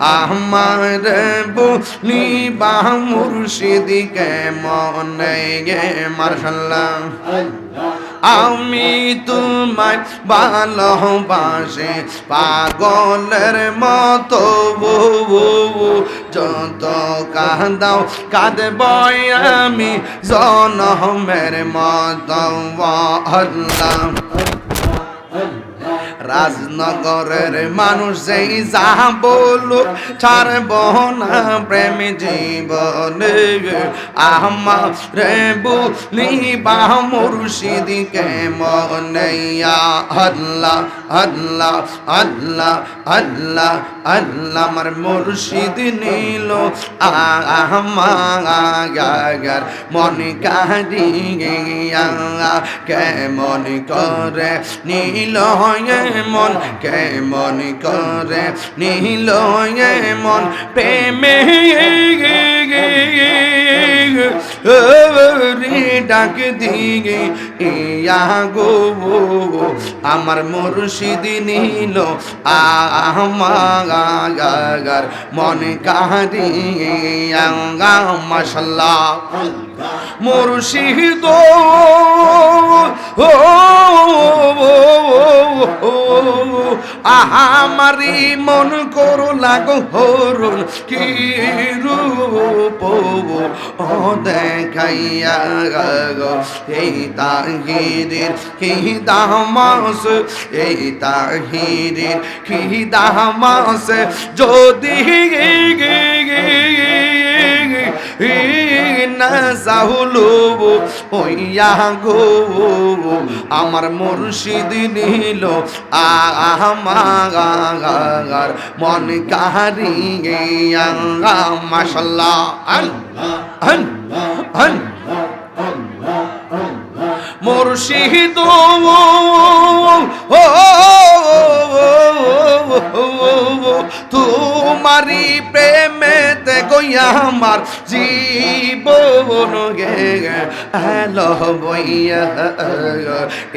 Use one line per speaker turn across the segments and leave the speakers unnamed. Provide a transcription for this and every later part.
আমার বলি বা মুর্শিদিকে মনে মার্শাল্লাহ। আমি তোমায় ভালোবাসি, পাগলের মতো যত কাঁদাও কাঁদব আমি জনমের মতো, আল্লাহ। রাজনগরের মানুষ যেই যা বলুক, ছাড়ব না প্রেম জীবনে। আমার রে বলি বা মুর্শিদিকে মনে আল্লাহ আল্লাহ আল্লাহ আল্লাহ আল্লাহ। আমার মুর্শিদ নীল আমার মন কারি কেমন করে নীল মন কেমন করে নীল মন প্রেমে? ডাক দিগে ইয়া গো, আমার মুর্শিদ নীল আমার মন কাহিয়া মাশাল্লাহ। মুর্শিদ আহামারি মন করো লাগো হরুন, কি রূপ দেখাইয়া গো। এই তাহিদের কি দামাস, এই তাহিদের কি দামাস, যদি না গো আমার মুর্শিদ নিল আমার মন কাহারিয়া মাশাল্লাহ মুর্শিদ তোমারি প্রেমেতে গইয়া আমার জীবন গে হ্যালো বইয়া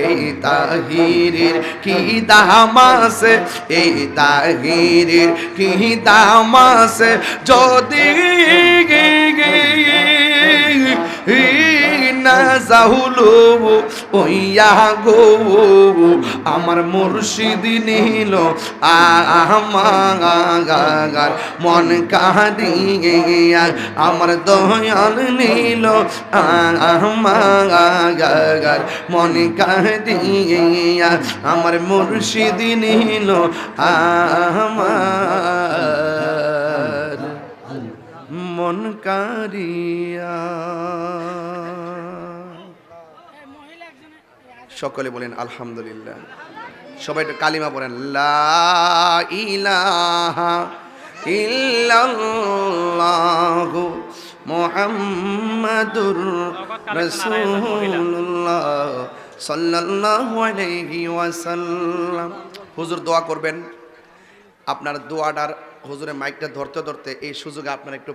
এই তাহিরের কি দামাসে এই তাহিরের কি দামাসে যদি না যাহুলো ওইয়া গো। আমার মুর্শিদ নিল আমার মন কাহিয়া আমার দয়াল নিল আমার মন কাহিয়া আমার মুর্শিদ নিল আমার মন কারিয়া সকলে বলেন, আলহামদুলিল্লাহ। সবাই একটু কালিমা বলেন মুহাম্মাদুর হুজুর দোয়া করবেন। আপনার দোয়াটার হুজুরের মাইকটা ধরতে ধরতে এই সুযোগে আপনার একটু